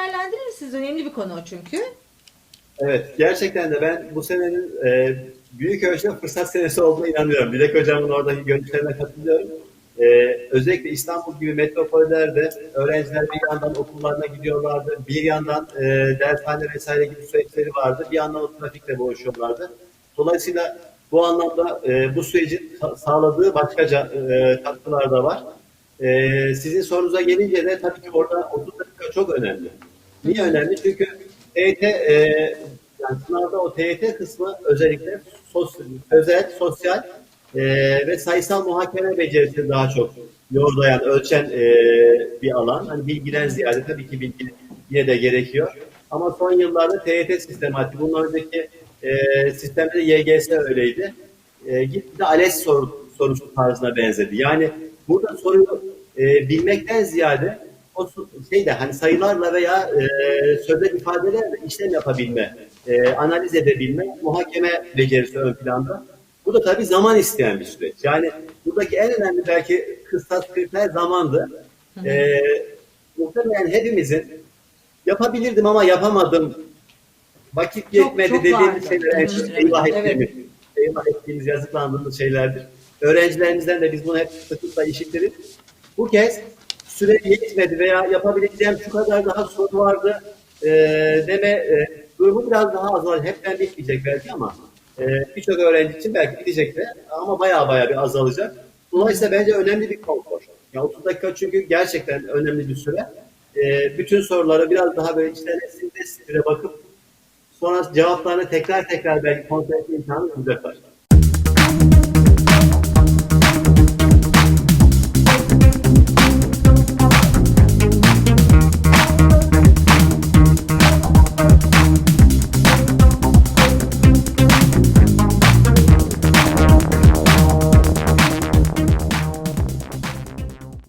değerlendirir misiniz? Önemli bir konu o çünkü. Evet, gerçekten de ben bu senenin e, büyük ölçüde fırsat senesi olduğuna inanıyorum. Dilek Hocam'ın oradaki görüşlerine katılıyorum. E, özellikle İstanbul gibi metropollerde öğrenciler bir yandan okullarına gidiyorlardı, bir yandan e, dershane vesaire gibi süreçleri vardı, bir yandan o trafikle boğuşuyorlardı. Dolayısıyla bu anlamda e, bu sürecin sa- sağladığı başkaca e, katkılar da var. E, sizin sorunuza gelince de tabii ki orada 30 dakika çok önemli. Niye önemli? Çünkü TYT, e, yani sınavda o TYT kısmı özellikle sos, özel, sosyal e, ve sayısal muhakeme becerisi daha çok yordayan, ölçen e, bir alan. Hani bilgiden ziyade tabii ki bilgi yine de gerekiyor. Ama son yıllarda TYT sistematiği, bundan önceki e, sistemde de YGS öyleydi. E, gitgide ALES soru, sorusu tarzına benzedi. Yani burada soruyu e, bilmekten ziyade o şeyde hani sayılarla veya e, sözler ifadelerle işlem yapabilme, e, analiz edebilme, muhakeme becerisi ön planda. Bu da tabii zaman isteyen bir süreç. Yani buradaki en önemli belki kıstas kriter zamandı. E, muhtemelen hepimizin yapabilirdim ama yapamadım, vakit Çok- yetmedi çok dediğimiz şeyler en çok Evet. eyvah Evet. ettiğimiz, eyvah ettiğimiz, yazıklandığımız şeylerdir. Öğrencilerimizden de biz bunu hep sıklıkla işitiriz. Bu kez süre yetmedi veya yapabileceğim şu kadar daha soru vardı e, deme e, durumu biraz daha azalacak. Hepten bitmeyecek belki ama e, birçok öğrenci için belki bitecek de ama baya baya bir azalacak. Dolayısıyla bence önemli bir konfor. Ya 30 dakika çünkü gerçekten önemli bir süre. E, bütün sorulara biraz daha böyle içten sindire sindire bakıp sonra cevaplarını tekrar tekrar belki kontrol etme imkanı bulacaklar.